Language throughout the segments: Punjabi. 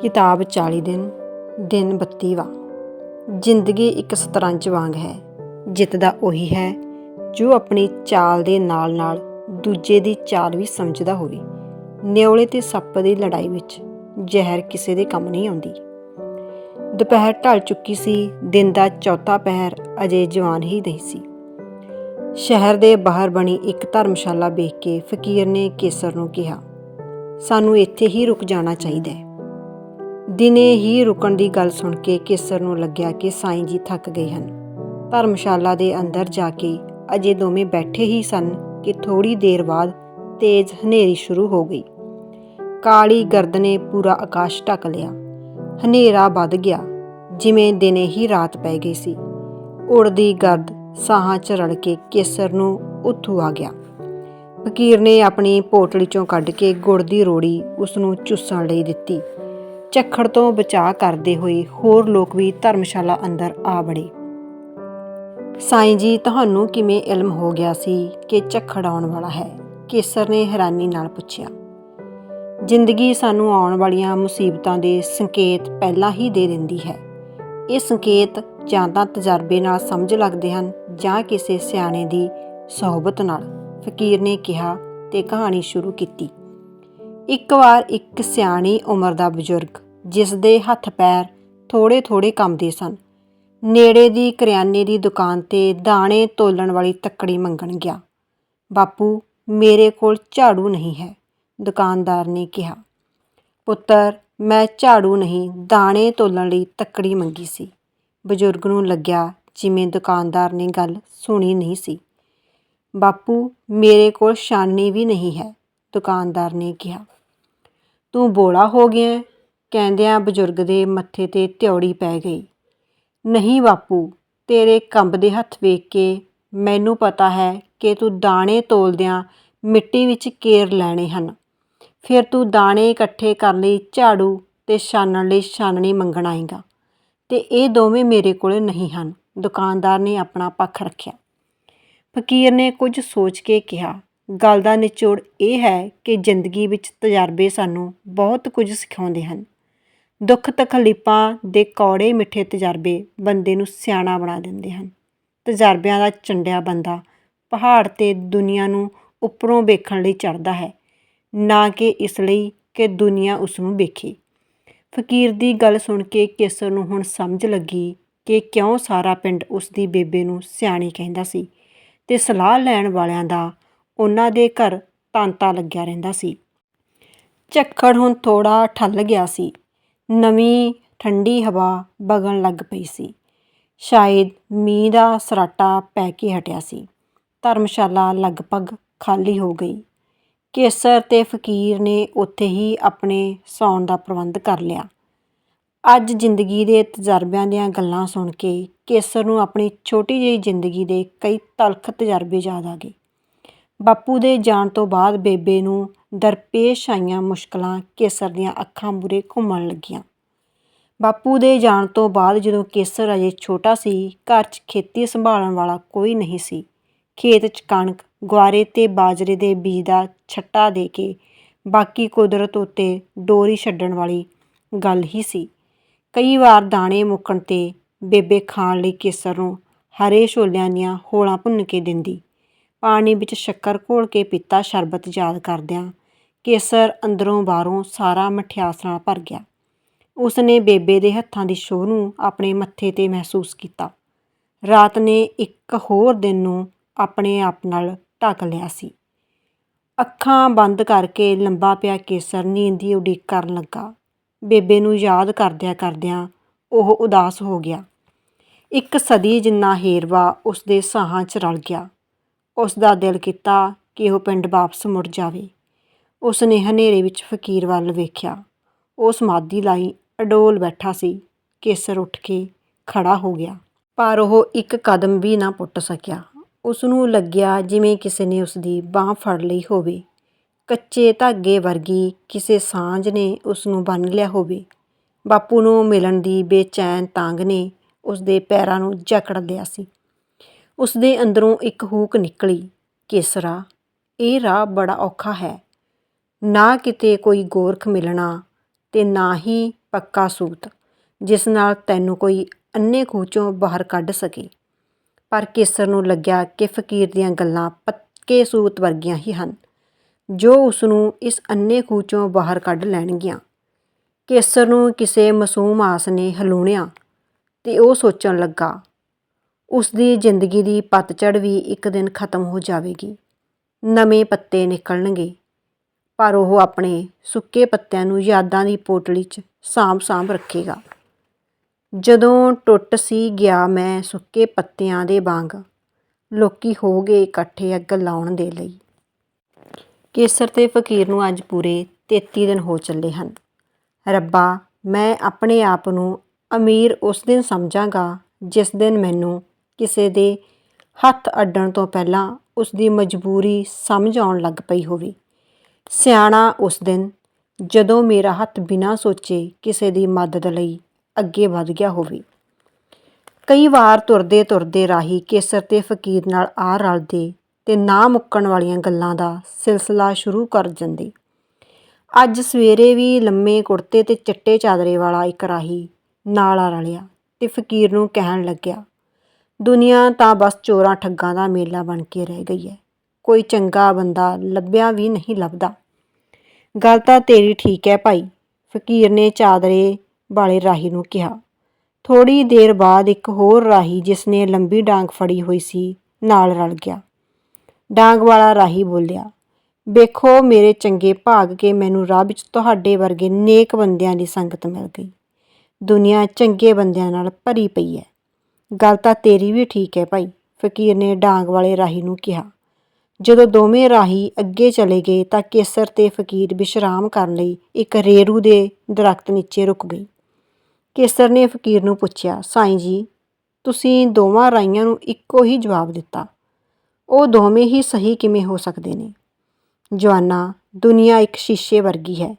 ਕਿਤਾਬ 40 ਦਿਨ ਦਿਨ 32ਵਾਂ ਜ਼ਿੰਦਗੀ ਇੱਕ ਸਤਰੰਜ ਵਾਂਗ ਹੈ। ਜਿੱਤਦਾ ਉਹੀ ਹੈ, ਜੋ ਆਪਣੀ ਚਾਲ ਦੇ ਨਾਲ-ਨਾਲ ਦੂਜੇ ਦੀ ਚਾਲ ਵੀ ਸਮਝਦਾ ਹੋਵੇ। ਨਿਉਲੇ ਤੇ ਸੱਪ ਦੀ ਲੜਾਈ ਵਿੱਚ ਜ਼ਹਿਰ ਕਿਸੇ ਦੇ ਕੰਮ ਨਹੀਂ ਆਉਂਦੀ। ਦੁਪਹਿਰ ਢਲ ਚੁੱਕੀ ਸੀ, ਦਿਨ ਦਾ ਚੌਥਾ ਪਹਿਰ ਅਜੇ ਜਵਾਨ ਹੀ ਨਹੀਂ ਸੀ। ਸ਼ਹਿਰ ਦੇ ਬਾਹਰ ਬਣੀ ਇੱਕ ਧਰਮਸ਼ਾਲਾ ਵੇਖ ਕੇ ਫਕੀਰ ਨੇ ਕੇਸਰ ਨੂੰ ਕਿਹਾ, ਸਾਨੂੰ ਇੱਥੇ ਹੀ ਰੁਕ ਜਾਣਾ ਚਾਹੀਦਾ ਹੈ। ਦਿਨੇ ਹੀ ਰੁਕਣ ਦੀ ਗੱਲ ਸੁਣ ਕੇ ਕੇਸਰ ਨੂੰ ਲੱਗਿਆ ਕਿ ਸਾਈਂ ਜੀ ਥੱਕ ਗਏ ਹਨ। ਧਰਮਸ਼ਾਲਾ ਦੇ ਅੰਦਰ ਜਾ ਕੇ ਅਜੇ ਦੋਵੇਂ ਬੈਠੇ ਹੀ ਸਨ ਕਿ ਥੋੜੀ ਦੇਰ ਬਾਅਦ ਤੇਜ਼ ਹਨੇਰੀ ਸ਼ੁਰੂ ਹੋ ਗਈ। ਕਾਲੀ ਗਰਦ ਨੇ ਪੂਰਾ ਆਕਾਸ਼ ਢੱਕ ਲਿਆ। ਹਨੇਰਾ ਵੱਧ ਗਿਆ, ਜਿਵੇਂ ਦਿਨੇ ਹੀ ਰਾਤ ਪੈ ਗਈ ਸੀ। ਉੜਦੀ ਗਰਦ ਸਾਹਾਂ 'ਚ ਰਲ ਕੇ ਕੇਸਰ ਨੂੰ ਉੱਥੂ ਆ ਗਿਆ। ਫਕੀਰ ਨੇ ਆਪਣੀ ਪੋਟਲੀ ਚੋਂ ਕੱਢ ਕੇ ਗੁੜ ਦੀ ਰੋੜੀ ਉਸ ਨੂੰ ਚੁੱਸਣ ਲਈ ਦਿੱਤੀ। ਝੱਖੜ ਤੋਂ ਬਚਾਅ ਕਰਦੇ ਹੋਏ ਹੋਰ ਲੋਕ ਵੀ ਧਰਮਸ਼ਾਲਾ ਅੰਦਰ ਆ ਬੜੇ ਸਾਈਂ ਜੀ, ਤੁਹਾਨੂੰ ਕਿਵੇਂ ਇਲਮ ਹੋ ਗਿਆ ਸੀ ਕਿ ਝੱਖੜ ਆਉਣ ਵਾਲਾ ਹੈ? ਕੇਸਰ ਨੇ ਹੈਰਾਨੀ ਨਾਲ ਪੁੱਛਿਆ। ਜ਼ਿੰਦਗੀ ਸਾਨੂੰ ਆਉਣ ਵਾਲੀਆਂ ਮੁਸੀਬਤਾਂ ਦੇ ਸੰਕੇਤ ਪਹਿਲਾਂ ਹੀ ਦੇ ਦਿੰਦੀ ਹੈ। ਇਹ ਸੰਕੇਤ ਜਾਂ ਤਾਂ ਤਜਰਬੇ ਨਾਲ ਸਮਝ ਲੱਗਦੇ ਹਨ ਜਾਂ ਕਿਸੇ ਸਿਆਣੇ ਦੀ ਸਹਬਤ ਨਾਲ। ਫਕੀਰ ਨੇ ਕਿਹਾ ਤੇ ਕਹਾਣੀ ਸ਼ੁਰੂ ਕੀਤੀ। ਇੱਕ ਵਾਰ ਇੱਕ ਸਿਆਣੀ ਉਮਰ ਦਾ ਬਜ਼ੁਰਗ, ਜਿਸ ਦੇ ਹੱਥ ਪੈਰ ਥੋੜੇ-ਥੋੜੇ ਕੰਬਦੇ ਸਨ, ਨੇੜੇ ਦੀ ਕਰਿਆਨੇ ਦੀ ਦੁਕਾਨ ਤੇ ਦਾਣੇ ਤੋਲਣ ਵਾਲੀ ਤੱਕੜੀ ਮੰਗਣ ਗਿਆ। ਬਾਪੂ, ਮੇਰੇ ਕੋਲ ਝਾੜੂ ਨਹੀਂ ਹੈ, ਦੁਕਾਨਦਾਰ ਨੇ ਕਿਹਾ। ਪੁੱਤਰ, ਮੈਂ ਝਾੜੂ ਨਹੀਂ, ਦਾਣੇ ਤੋਲਣ ਲਈ ਤੱਕੜੀ ਮੰਗੀ ਸੀ। ਬਜ਼ੁਰਗ ਨੂੰ ਲੱਗਿਆ ਜਿਵੇਂ ਦੁਕਾਨਦਾਰ ਨੇ ਗੱਲ ਸੁਣੀ ਨਹੀਂ ਸੀ। ਬਾਪੂ, ਮੇਰੇ ਕੋਲ ਛਾਨਣੀ ਵੀ ਨਹੀਂ ਹੈ, ਦੁਕਾਨਦਾਰ ਨੇ ਕਿਹਾ। ਤੂੰ ਬੋਲਾ ਹੋ ਗਿਆ ਕਹਿੰਦਿਆਂ ਬਜ਼ੁਰਗ ਦੇ ਮੱਥੇ ਤੇ ਤਿਉੜੀ ਪੈ ਗਈ। ਨਹੀਂ ਬਾਪੂ, ਤੇਰੇ ਕੰਬਦੇ ਹੱਥ ਵੇਖ ਕੇ ਮੈਨੂੰ ਪਤਾ ਹੈ ਕਿ ਤੂੰ ਦਾਣੇ ਤੋਲਦਿਆਂ ਮਿੱਟੀ ਵਿੱਚ ਕੇਰ ਲੈਣੇ ਹਨ। ਫਿਰ ਤੂੰ ਦਾਣੇ ਇਕੱਠੇ ਕਰਨ ਲਈ ਝਾੜੂ ਤੇ ਛਾਨਣ ਲਈ ਛਾਨਣੀ ਮੰਗਣ ਆਏਗਾ। ਤੇ ਇਹ ਦੋਵੇਂ ਮੇਰੇ ਕੋਲ ਨਹੀਂ ਹਨ। ਦੁਕਾਨਦਾਰ ਨੇ ਆਪਣਾ ਪੱਖ ਰੱਖਿਆ। ਫਕੀਰ ਨੇ ਕੁਝ ਸੋਚ ਕੇ ਕਿਹਾ ਗੱਲ ਦਾ ਨਿਚੋੜ ਇਹ ਹੈ ਕਿ ਜ਼ਿੰਦਗੀ ਵਿੱਚ ਤਜਰਬੇ ਸਾਨੂੰ ਬਹੁਤ ਕੁਝ ਸਿਖਾਉਂਦੇ ਹਨ। ਦੁੱਖ ਤਕਲੀਫਾਂ ਦੇ ਕੌੜੇ ਮਿੱਠੇ ਤਜਰਬੇ ਬੰਦੇ ਨੂੰ ਸਿਆਣਾ ਬਣਾ ਦਿੰਦੇ ਹਨ। ਤਜਰਬਿਆਂ ਦਾ ਚੰਡਿਆ ਬੰਦਾ ਪਹਾੜ ਤੇ ਦੁਨੀਆ ਨੂੰ ਉੱਪਰੋਂ ਵੇਖਣ ਲਈ ਚੜਦਾ ਹੈ, ਨਾ ਕਿ ਇਸ ਲਈ ਕਿ ਦੁਨੀਆ ਉਸ ਨੂੰ ਵੇਖੇ। ਫਕੀਰ ਦੀ ਗੱਲ ਸੁਣ ਕੇ ਕੇਸਰ ਨੂੰ ਹੁਣ ਸਮਝ ਲੱਗੀ ਕਿ ਕਿਉਂ ਸਾਰਾ ਪਿੰਡ ਉਸ ਦੀ ਬੇਬੇ ਨੂੰ ਸਿਆਣੀ ਕਹਿੰਦਾ ਸੀ ਤੇ ਸਲਾਹ ਲੈਣ ਵਾਲਿਆਂ ਦਾ ਉਹਨਾਂ ਦੇ ਘਰ ਤਾਂਤਾ ਲੱਗਿਆ ਰਹਿੰਦਾ ਸੀ। ਝੱਖੜ ਹੁਣ ਥੋੜਾ ਠੱਲ ਗਿਆ ਸੀ। ਨਵੀਂ ਠੰਡੀ ਹਵਾ ਵਗਣ ਲੱਗ ਪਈ ਸੀ। ਸ਼ਾਇਦ ਮੀਂਹ ਦਾ ਸਰਾਟਾ ਪੈ ਕੇ ਹਟਿਆ ਸੀ। ਧਰਮਸ਼ਾਲਾ ਲਗਭਗ ਖਾਲੀ ਹੋ ਗਈ। ਕੇਸਰ ਤੇ ਫਕੀਰ ਨੇ ਉੱਥੇ ਹੀ ਆਪਣੇ ਸੌਣ ਦਾ ਪ੍ਰਬੰਧ ਕਰ ਲਿਆ। ਅੱਜ ਜ਼ਿੰਦਗੀ ਦੇ ਤਜਰਬਿਆਂ ਦੀਆਂ ਗੱਲਾਂ ਸੁਣ ਕੇ ਕੇਸਰ ਨੂੰ ਆਪਣੀ ਛੋਟੀ ਜਿਹੀ ਜ਼ਿੰਦਗੀ ਦੇ ਕਈ ਤਲਖ ਤਜਰਬੇ ਯਾਦ ਆ ਗਏ। ਬਾਪੂ ਦੇ ਜਾਣ ਤੋਂ ਬਾਅਦ ਬੇਬੇ ਨੂੰ ਦਰਪੇਸ਼ ਆਈਆਂ ਮੁਸ਼ਕਲਾਂ ਕੇਸਰ ਦੀਆਂ ਅੱਖਾਂ ਮੂਰੇ ਘੁੰਮਣ ਲੱਗੀਆਂ। ਬਾਪੂ ਦੇ ਜਾਣ ਤੋਂ ਬਾਅਦ ਜਦੋਂ ਕੇਸਰ ਅਜੇ ਛੋਟਾ ਸੀ, ਘਰ 'ਚ ਖੇਤੀ ਸੰਭਾਲਣ ਵਾਲਾ ਕੋਈ ਨਹੀਂ ਸੀ। ਖੇਤ 'ਚ ਕਣਕ, ਗੁਆਰੇ ਤੇ ਬਾਜਰੇ ਦੇ ਬੀਜ ਦਾ ਛੱਟਾ ਦੇ ਕੇ ਬਾਕੀ ਕੁਦਰਤ ਉੱਤੇ ਡੋਰੀ ਛੱਡਣ ਵਾਲੀ ਗੱਲ ਹੀ ਸੀ। ਕਈ ਵਾਰ ਦਾਣੇ ਮੁੱਕਣ ਤੇ ਬੇਬੇ ਖਾਣ ਲਈ ਕੇਸਰ ਨੂੰ ਹਰੇ ਛੋਲਿਆਂ ਦੀਆਂ ਹੋਲਾਂ ਭੁੰਨ ਕੇ ਦਿੰਦੀ। ਪਾਣੀ ਵਿੱਚ ਸ਼ੱਕਰ ਘੋਲ ਕੇ ਪੀਤਾ ਸ਼ਰਬਤ ਯਾਦ ਕਰਦਿਆਂ ਕੇਸਰ ਅੰਦਰੋਂ ਬਾਹਰੋਂ ਸਾਰਾ ਮਠਿਆਸ ਨਾਲ ਭਰ ਗਿਆ। ਉਸ ਨੇ ਬੇਬੇ ਦੇ ਹੱਥਾਂ ਦੀ ਛੋਹ ਨੂੰ ਆਪਣੇ ਮੱਥੇ ਤੇ ਮਹਿਸੂਸ ਕੀਤਾ। ਰਾਤ ਨੇ ਇੱਕ ਹੋਰ ਦਿਨ ਨੂੰ ਆਪਣੇ ਆਪ ਨਾਲ ਢੱਕ ਲਿਆ ਸੀ। ਅੱਖਾਂ ਬੰਦ ਕਰਕੇ ਲੰਬਾ ਪਿਆ ਕੇਸਰ ਨੀਂਦ ਦੀ ਉਡੀਕ ਕਰਨ ਲੱਗਾ। ਬੇਬੇ ਨੂੰ ਯਾਦ ਕਰਦਿਆਂ ਕਰਦਿਆਂ ਉਹ ਉਦਾਸ ਹੋ ਗਿਆ। ਇੱਕ ਸਦੀ ਜਿੰਨਾ ਹੇਰਵਾ ਉਸ ਦੇ ਸਾਹਾਂ 'ਚ ਰਲ ਗਿਆ। ਉਸ ਦਾ ਦਿਲ ਕੀਤਾ ਕਿ ਉਹ ਪਿੰਡ ਵਾਪਸ ਮੁੜ ਜਾਵੇ। ਉਸ ਨੇ ਹਨੇਰੇ ਵਿੱਚ ਫਕੀਰ ਵੱਲ ਵੇਖਿਆ। ਉਹ ਸਮਾਧੀ ਲਾਈ ਅਡੋਲ ਬੈਠਾ ਸੀ। ਕੇਸਰ ਉੱਠ ਕੇ ਖੜਾ ਹੋ ਗਿਆ। ਪਰ ਉਹ ਇੱਕ ਕਦਮ ਵੀ ਨਾ ਪੁੱਟ ਸਕਿਆ। ਉਸ ਨੂੰ ਲੱਗਿਆ ਜਿਵੇਂ ਕਿਸੇ ਨੇ ਉਸ ਦੀ ਬਾਹ ਫੜ ਲਈ ਹੋਵੇ। ਕੱਚੇ ਧਾਗੇ ਵਰਗੀ ਕਿਸੇ ਸਾਂਝ ਨੇ ਉਸ ਨੂੰ ਬੰਨ ਲਿਆ ਹੋਵੇ। ਬਾਪੂ ਨੂੰ ਮਿਲਣ ਦੀ ਬੇਚੈਨ ਤਾਂਗ ਨੇ ਉਸ ਦੇ ਪੈਰਾਂ ਨੂੰ ਜਕੜ ਲਿਆ ਸੀ। ਉਸ ਦੇ ਅੰਦਰੋਂ ਇੱਕ ਹੂਕ ਨਿਕਲੀ, ਕੇਸਰਾ, ਇਹ ਰਾਹ ਬੜਾ ਔਖਾ ਹੈ। ਨਾ ਕਿਤੇ ਕੋਈ ਗੋਰਖ ਮਿਲਣਾ ਤੇ ਨਾ ਹੀ ਪੱਕਾ ਸੂਤ, ਜਿਸ ਨਾਲ ਤੈਨੂੰ ਕੋਈ ਅੰਨੇ ਖੂਹ ਚੋਂ ਬਾਹਰ ਕੱਢ ਸਕੇ ਪਰ ਕੇਸਰ ਨੂੰ ਲੱਗਿਆ ਕਿ ਫਕੀਰ ਦੀਆਂ ਗੱਲਾਂ ਪੱਕੇ ਸੂਤ ਵਰਗੀਆਂ ਹੀ ਹਨ। ਜੋ ਉਸ ਨੂੰ ਇਸ ਅੰਨੇ ਖੂਹ ਚੋਂ ਬਾਹਰ ਕੱਢ ਲੈਣਗੀਆਂ। ਕੇਸਰ ਨੂੰ ਕਿਸੇ ਮਾਸੂਮ ਆਸ ਨੇ ਹਲੂਣਿਆ ਤੇ ਉਹ ਸੋਚਣ ਲੱਗਾ ਉਸ ਦੀ ਜ਼ਿੰਦਗੀ ਦੀ ਪਤਝੜ ਵੀ ਇੱਕ ਦਿਨ ਖਤਮ ਹੋ ਜਾਵੇਗੀ। ਨਵੇਂ ਪੱਤੇ ਨਿਕਲਣਗੇ, ਪਰ ਉਹ ਆਪਣੇ ਸੁੱਕੇ ਪੱਤਿਆਂ ਨੂੰ ਯਾਦਾਂ ਦੀ ਪੋਟਲੀ 'ਚ ਸਾਂਭ ਸਾਂਭ ਰੱਖੇਗਾ। ਜਦੋਂ ਟੁੱਟ ਸੀ ਗਿਆ ਮੈਂ ਸੁੱਕੇ ਪੱਤਿਆਂ ਦੇ ਵਾਂਗ, ਲੋਕੀ ਹੋ ਗਏ ਇਕੱਠੇ ਅੱਗ ਲਾਉਣ ਦੇ ਲਈ। ਕੇਸਰ ਤੇ ਫਕੀਰ ਨੂੰ ਅੱਜ ਪੂਰੇ 33 ਦਿਨ ਹੋ ਚੱਲੇ ਹਨ। ਰੱਬਾ, ਮੈਂ ਆਪਣੇ ਆਪ ਨੂੰ ਅਮੀਰ ਉਸ ਦਿਨ ਸਮਝਾਂਗਾ ਜਿਸ ਦਿਨ ਮੈਨੂੰ ਕਿਸੇ ਦੇ ਹੱਥ ਅੱਡਣ ਤੋਂ ਪਹਿਲਾਂ ਉਸ ਦੀ ਮਜਬੂਰੀ ਸਮਝ ਆਉਣ ਲੱਗ ਪਈ ਹੋਵੇ। ਸਿਆਣਾ ਉਸ ਦਿਨ ਜਦੋਂ ਮੇਰਾ ਹੱਥ ਬਿਨਾਂ ਸੋਚੇ ਕਿਸੇ ਦੀ ਮਦਦ ਲਈ ਅੱਗੇ ਵਧ ਗਿਆ ਹੋਵੇ। ਕਈ ਵਾਰ ਤੁਰਦੇ ਤੁਰਦੇ ਰਾਹੀ ਕੇਸਰ ਤੇ ਫਕੀਰ ਨਾਲ ਆ ਰਲਦੇ ਤੇ ਨਾ ਮੁੱਕਣ ਵਾਲੀਆਂ ਗੱਲਾਂ ਦਾ ਸਿਲਸਿਲਾ ਸ਼ੁਰੂ ਕਰ ਜਾਂਦੇ। ਅੱਜ ਸਵੇਰੇ ਵੀ ਲੰਮੇ ਕੁੜਤੇ ਤੇ ਚਿੱਟੇ ਚਾਦਰੇ ਵਾਲਾ ਇੱਕ ਰਾਹੀ ਨਾਲ ਆ ਰਲਿਆ ਤੇ ਫਕੀਰ ਨੂੰ ਕਹਿਣ ਲੱਗਿਆ ਦੁਨੀਆ ਤਾਂ ਬਸ ਚੋਰਾਂ ਠੱਗਾਂ ਦਾ ਮੇਲਾ ਬਣ ਕੇ ਰਹਿ ਗਈ ਹੈ ਕੋਈ ਚੰਗਾ ਬੰਦਾ ਲੱਭਿਆ ਵੀ ਨਹੀਂ ਲੱਭਦਾ। ਗੱਲ ਤਾਂ ਤੇਰੀ ਠੀਕ ਹੈ ਭਾਈ, ਫਕੀਰ ਨੇ ਚਾਦਰੇ ਵਾਲੇ ਰਾਹੀ ਨੂੰ ਕਿਹਾ। ਥੋੜੀ ਦੇਰ ਬਾਅਦ ਇੱਕ ਹੋਰ ਰਾਹੀ ਜਿਸ ਨੇ ਲੰਬੀ ਡਾਂਗ ਫੜੀ ਹੋਈ ਸੀ, ਨਾਲ ਰਲ ਗਿਆ। ਡਾਂਗ ਵਾਲਾ ਰਾਹੀ ਬੋਲਿਆ, ਵੇਖੋ ਮੇਰੇ ਚੰਗੇ ਭਾਗ ਕੇ ਮੈਨੂੰ ਰਾਹ ਵਿੱਚ ਤੁਹਾਡੇ ਵਰਗੇ ਨੇਕ ਬੰਦਿਆਂ ਦੀ ਸੰਗਤ ਮਿਲ ਗਈ। ਦੁਨੀਆ ਚੰਗੇ ਬੰਦਿਆਂ ਨਾਲ ਭਰੀ ਪਈ ਹੈ ਗੱਲ ਤਾਂ ਤੇਰੀ ਵੀ ਠੀਕ ਹੈ ਭਾਈ, ਫਕੀਰ ਨੇ ਡਾਂਗ ਵਾਲੇ ਰਾਹੀ ਨੂੰ ਕਿਹਾ। ਜਦੋਂ ਦੋਵੇਂ ਰਾਹੀ ਅੱਗੇ ਚਲੇ ਗਏ ਤਾਂ ਕੇਸਰ ਤੇ ਫਕੀਰ ਵਿਸ਼ਰਾਮ ਕਰਨ ਲਈ ਇੱਕ ਰੇਰੂ ਦੇ ਦਰਖਤ ਨੀਚੇ ਰੁਕ ਗਈ। ਕੇਸਰ ਨੇ ਫਕੀਰ ਨੂੰ ਪੁੱਛਿਆ, ਸਾਈਂ ਜੀ, ਤੁਸੀਂ ਦੋਵਾਂ ਰਾਈਆਂ ਨੂੰ ਇੱਕੋ ਹੀ ਜਵਾਬ ਦਿੱਤਾ। ਉਹ ਦੋਵੇਂ ਹੀ ਸਹੀ ਕਿਵੇਂ ਹੋ ਸਕਦੇ ਨੇ? ਜਵਾਨਾ, ਦੁਨੀਆ ਇੱਕ ਸ਼ੀਸ਼ੇ ਵਰਗੀ ਹੈ।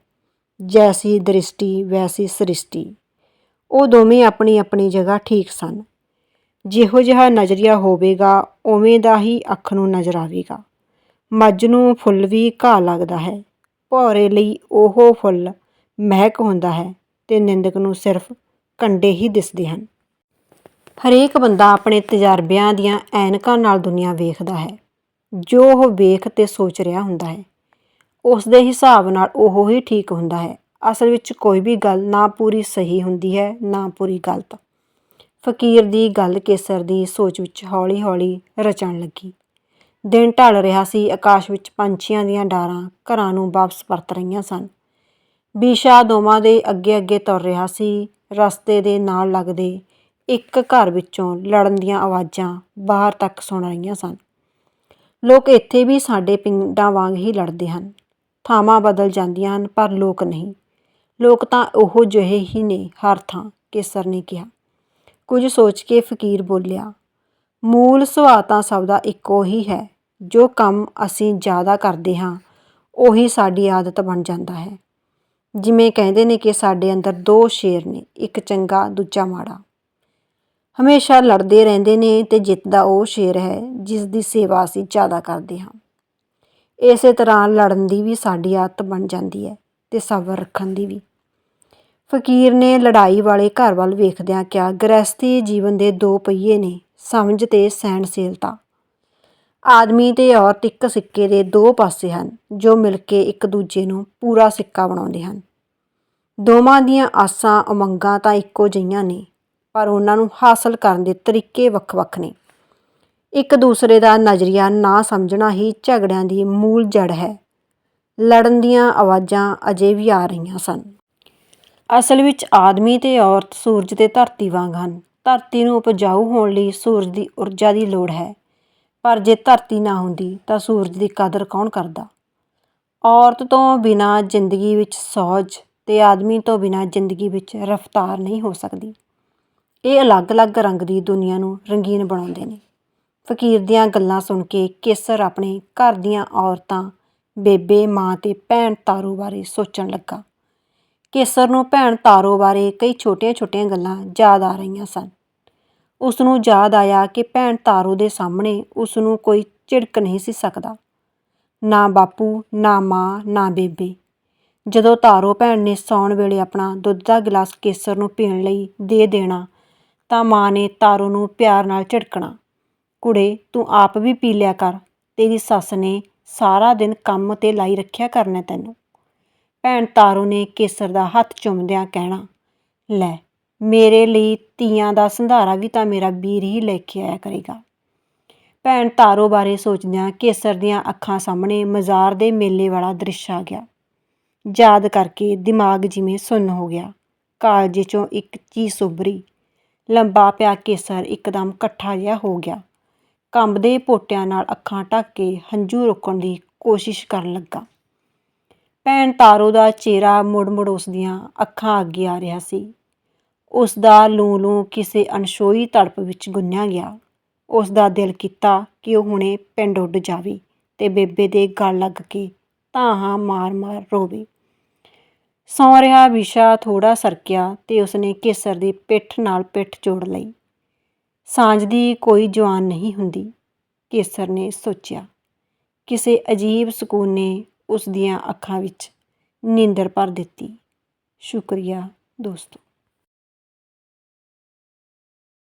ਜੈਸੀ ਦ੍ਰਿਸ਼ਟੀ, ਵੈਸੀ ਸ੍ਰਿਸ਼ਟੀ। ਉਹ ਦੋਵੇਂ ਆਪਣੀ ਆਪਣੀ ਜਗ੍ਹਾ ਠੀਕ ਸਨ। ਜਿਹੋ ਜਿਹਾ ਨਜ਼ਰੀਆ ਹੋਵੇਗਾ, ਉਵੇਂ ਦਾ ਹੀ ਅੱਖ ਨੂੰ ਨਜ਼ਰ ਆਵੇਗਾ। ਮੱਝ ਨੂੰ ਫੁੱਲ ਵੀ ਘਾਹ ਲੱਗਦਾ ਹੈ। ਭੌਰੇ ਲਈ ਉਹ ਫੁੱਲ ਮਹਿਕ ਹੁੰਦਾ ਹੈ ਤੇ ਨਿੰਦਕ ਨੂੰ ਸਿਰਫ ਕੰਡੇ ਹੀ ਦਿਸਦੇ ਹਨ। ਹਰੇਕ ਬੰਦਾ ਆਪਣੇ ਤਜਰਬਿਆਂ ਦੀਆਂ ਐਨਕਾਂ ਨਾਲ ਦੁਨੀਆ ਵੇਖਦਾ ਹੈ। ਜੋ ਉਹ ਵੇਖ ਤੇ ਸੋਚ ਰਿਹਾ ਹੁੰਦਾ ਹੈ, ਉਸ ਦੇ ਹਿਸਾਬ ਨਾਲ ਉਹ ਹੀ ਠੀਕ ਹੁੰਦਾ ਹੈ। ਅਸਲ ਵਿੱਚ ਕੋਈ ਵੀ ਗੱਲ ਨਾ ਪੂਰੀ ਸਹੀ ਹੁੰਦੀ ਹੈ, ਨਾ ਪੂਰੀ ਗਲਤ। ਫਕੀਰ ਦੀ ਗੱਲ ਕੇਸਰ ਦੀ ਸੋਚ ਵਿੱਚ ਹੌਲੀ-ਹੌਲੀ ਰਚਣ ਲੱਗੀ। ਦਿਨ ਢਲ ਰਿਹਾ ਸੀ, ਆਕਾਸ਼ ਵਿੱਚ ਪੰਛੀਆਂ ਦੀਆਂ ਡਾਰਾਂ ਘਰਾਂ ਨੂੰ ਵਾਪਸ ਪਰਤ ਰਹੀਆਂ ਸਨ। ਬੀਸ਼ਾ ਦੋਵਾਂ ਦੇ ਅੱਗੇ-ਅੱਗੇ ਤੁਰ ਰਿਹਾ ਸੀ, ਰਸਤੇ ਦੇ ਨਾਲ ਲੱਗਦੇ ਇੱਕ ਘਰ ਵਿੱਚੋਂ ਲੜਨ ਦੀਆਂ ਆਵਾਜ਼ਾਂ ਬਾਹਰ ਤੱਕ ਸੁਣ ਰਹੀਆਂ ਸਨ। ਲੋਕ ਇੱਥੇ ਵੀ ਸਾਡੇ ਪਿੰਡਾਂ ਵਾਂਗ ਹੀ ਲੜਦੇ ਹਨ। ਥਾਵਾਂ ਬਦਲ ਜਾਂਦੀਆਂ ਹਨ, ਪਰ ਲੋਕ ਨਹੀਂ। ਲੋਕ ਤਾਂ ਉਹੋ ਜਿਹੇ ਹੀ ਨੇ, ਹਰ ਥਾਂ, ਕੇਸਰ ਨੇ ਕਿਹਾ। ਕੁਝ ਸੋਚ ਕੇ ਫਕੀਰ ਬੋਲਿਆ, ਮੂਲ ਸੁਭਾਅ ਤਾਂ ਸਭ ਦਾ ਇੱਕੋ ਹੀ ਹੈ, ਜੋ ਕੰਮ ਅਸੀਂ ਜ਼ਿਆਦਾ ਕਰਦੇ ਹਾਂ, ਉਹੀ ਸਾਡੀ ਆਦਤ ਬਣ ਜਾਂਦਾ ਹੈ। ਜਿਵੇਂ ਕਹਿੰਦੇ ਨੇ ਕਿ ਸਾਡੇ ਅੰਦਰ ਦੋ ਸ਼ੇਰ ਨੇ, ਇੱਕ ਚੰਗਾ, ਦੂਜਾ ਮਾੜਾ। ਹਮੇਸ਼ਾ ਲੜਦੇ ਰਹਿੰਦੇ ਨੇ ਤੇ ਜਿੱਤਦਾ ਉਹ ਸ਼ੇਰ ਹੈ, ਜਿਸ ਦੀ ਸੇਵਾ ਅਸੀਂ ਜ਼ਿਆਦਾ ਕਰਦੇ ਹਾਂ। ਇਸੇ ਤਰ੍ਹਾਂ ਲੜਨ ਦੀ ਵੀ ਸਾਡੀ ਆਦਤ ਬਣ ਜਾਂਦੀ ਹੈ ਤੇ ਸਬਰ ਰੱਖਣ ਦੀ ਵੀ। ਫਕੀਰ ਨੇ ਲੜਾਈ ਵਾਲੇ ਘਰ ਵੱਲ ਵੇਖਦਿਆਂ ਕਿਹਾ ਗ੍ਰਸਤੀ ਜੀਵਨ ਦੇ ਦੋ ਪਹੀਏ ਨੇ, ਸਮਝ ਤੇ ਸਹਿਣਸ਼ੀਲਤਾ। ਆਦਮੀ ਤੇ ਔਰਤ ਇੱਕ ਸਿੱਕੇ ਦੇ ਦੋ ਪਾਸੇ ਹਨ, ਜੋ ਮਿਲ ਕੇ ਇੱਕ ਦੂਜੇ ਨੂੰ ਪੂਰਾ ਸਿੱਕਾ ਬਣਾਉਂਦੇ ਹਨ। ਦੋਵਾਂ ਦੀਆਂ ਆਸਾਂ ਉਮੰਗਾਂ ਤਾਂ ਇੱਕੋ ਜਿਹੀਆਂ ਨੇ, ਪਰ ਉਹਨਾਂ ਨੂੰ ਹਾਸਲ ਕਰਨ ਦੇ ਤਰੀਕੇ ਵੱਖ-ਵੱਖ ਨੇ। ਇੱਕ ਦੂਸਰੇ ਦਾ ਨਜ਼ਰੀਆ ਨਾ ਸਮਝਣਾ ਹੀ ਝਗੜਿਆਂ ਦੀ ਮੂਲ ਜੜ ਹੈ। ਲੜਨ ਦੀਆਂ ਆਵਾਜ਼ਾਂ ਅਜੇ ਵੀ ਆ ਰਹੀਆਂ ਸਨ। ਅਸਲ ਵਿੱਚ ਆਦਮੀ ਤੇ ਔਰਤ ਸੂਰਜ ਤੇ ਧਰਤੀ ਵਾਂਗ ਹਨ। ਧਰਤੀ ਨੂੰ ਉਪਜਾਊ ਹੋਣ ਲਈ ਸੂਰਜ ਦੀ ਊਰਜਾ ਦੀ ਲੋੜ ਹੈ। ਪਰ ਜੇ ਧਰਤੀ ਨਾ ਹੁੰਦੀ ਤਾਂ ਸੂਰਜ ਦੀ ਕਦਰ ਕੌਣ ਕਰਦਾ? ਔਰਤ ਤੋਂ ਬਿਨਾਂ ਜ਼ਿੰਦਗੀ ਵਿੱਚ ਸੌਜ ਤੇ ਆਦਮੀ ਤੋਂ ਬਿਨਾਂ ਜ਼ਿੰਦਗੀ ਵਿੱਚ ਰਫ਼ਤਾਰ ਨਹੀਂ ਹੋ ਸਕਦੀ। ਇਹ ਅਲੱਗ-ਅਲੱਗ ਰੰਗ ਦੀ ਦੁਨੀਆ ਨੂੰ ਰੰਗੀਨ ਬਣਾਉਂਦੇ ਨੇ। ਫਕੀਰ ਦੀਆਂ ਗੱਲਾਂ ਸੁਣ ਕੇ ਕੇਸਰ ਆਪਣੇ ਘਰ ਦੀਆਂ ਔਰਤਾਂ, ਬੇਬੇ, ਮਾਂ ਤੇ ਭੈਣ ਤਾਰੂ ਬਾਰੇ ਸੋਚਣ ਲੱਗਾ। ਕੇਸਰ ਨੂੰ ਭੈਣ ਤਾਰੋ ਬਾਰੇ ਕਈ ਛੋਟੀਆਂ-ਛੋਟੀਆਂ ਗੱਲਾਂ ਯਾਦ ਆ ਰਹੀਆਂ ਸਨ। ਉਸ ਨੂੰ ਯਾਦ ਆਇਆ ਕਿ ਭੈਣ ਤਾਰੋ ਦੇ ਸਾਹਮਣੇ ਉਸ ਨੂੰ ਕੋਈ ਝਿੜਕ ਨਹੀਂ ਸੀ ਸਕਦਾ। ਨਾ ਬਾਪੂ, ਨਾ ਮਾਂ, ਨਾ ਬੇਬੇ। ਜਦੋਂ ਤਾਰੋ ਭੈਣ ਨੇ ਸੌਣ ਵੇਲੇ ਆਪਣਾ ਦੁੱਧ ਦਾ ਗਲਾਸ ਕੇਸਰ ਨੂੰ ਪੀਣ ਲਈ ਦੇ ਦੇਣਾ, ਤਾਂ ਮਾਂ ਨੇ ਤਾਰੋ ਨੂੰ ਪਿਆਰ ਨਾਲ ਝਿੜਕਣਾ, ਕੁੜੇ, ਤੂੰ ਆਪ ਵੀ ਪੀ ਲਿਆ ਕਰ। ਤੇਰੀ ਸੱਸ ਨੇ ਸਾਰਾ ਦਿਨ ਕੰਮ ਤੇ ਲਾਈ ਰੱਖਿਆ ਕਰਨਾ ਤੈਨੂੰ। ਭੈਣ ਤਾਰੋ ਨੇ ਕੇਸਰ ਦਾ ਹੱਥ ਚੁੰਮਦਿਆਂ ਕਹਿਣਾ, ਲੈ, ਮੇਰੇ ਲਈ ਤੀਆਂ ਦਾ ਸੰਧਾਰਾ ਵੀ ਤਾਂ ਮੇਰਾ ਵੀਰ ਹੀ ਲੈ ਕੇ ਆਇਆ ਕਰੇਗਾ। ਭੈਣ ਤਾਰੋ ਬਾਰੇ ਸੋਚਦਿਆਂ ਕੇਸਰ ਦੀਆਂ ਅੱਖਾਂ ਸਾਹਮਣੇ ਮਜ਼ਾਰ ਦੇ ਮੇਲੇ ਵਾਲਾ ਦ੍ਰਿਸ਼ ਆ ਗਿਆ। ਯਾਦ ਕਰਕੇ ਦਿਮਾਗ ਜਿਵੇਂ ਸੁੰਨ ਹੋ ਗਿਆ। ਕਾਲਜੇ ਚੋਂ ਇੱਕ ਚੀਜ਼ ਉੱਭਰੀ। ਲੰਬਾ ਪਿਆ ਕੇਸਰ ਇੱਕਦਮ ਇਕੱਠਾ ਜਿਹਾ ਹੋ ਗਿਆ। ਕੰਬਦੇ ਪੋਟਿਆਂ ਨਾਲ ਅੱਖਾਂ ਢੱਕ ਕੇ ਹੰਝੂ ਰੋਕਣ ਦੀ ਕੋਸ਼ਿਸ਼ ਕਰਨ ਲੱਗਾ। ਭੈਣ ਤਾਰੋ ਦਾ ਚਿਹਰਾ ਮੁੜ-ਮੁੜ ਉਸ ਦੀਆਂ ਅੱਖਾਂ ਅੱਗੇ ਆ ਰਿਹਾ ਸੀ। ਉਸ ਦਾ ਲੂੰ-ਲੂੰ ਕਿਸੇ ਅਣਛੋਈ ਤੜਪ ਵਿੱਚ ਗੁੰਨਿਆ ਗਿਆ। ਉਸ ਦਾ ਦਿਲ ਕੀਤਾ ਕਿ ਉਹ ਹੁਣੇ ਪਿੰਡ ਉੱਡ ਜਾਵੇ ਤੇ ਬੇਬੇ ਦੇ ਗਲ ਲੱਗ ਕੇ ਧਾਹਾਂ ਮਾਰ-ਮਾਰ ਰੋਵੇ। ਸੌ ਰਿਹਾ ਵਿਸ਼ਾ ਥੋੜਾ ਸਰਕਿਆ ਤੇ ਉਸਨੇ ਕੇਸਰ ਦੀ ਪਿੱਠ ਨਾਲ ਪਿੱਠ ਜੋੜ ਲਈ। ਸਾਂਝ ਦੀ ਕੋਈ ਜਵਾਨ ਨਹੀਂ ਹੁੰਦੀ, ਕੇਸਰ ਨੇ ਸੋਚਿਆ। ਕਿਸੇ ਅਜੀਬ ਸਕੂਨ ਨੇ ਉਸ ਦੀਆਂ ਅੱਖਾਂ ਵਿੱਚ ਨੀਂਦਰ ਭਰ ਦਿੱਤੀ। ਸ਼ੁਕਰੀਆ ਦੋਸਤੋ।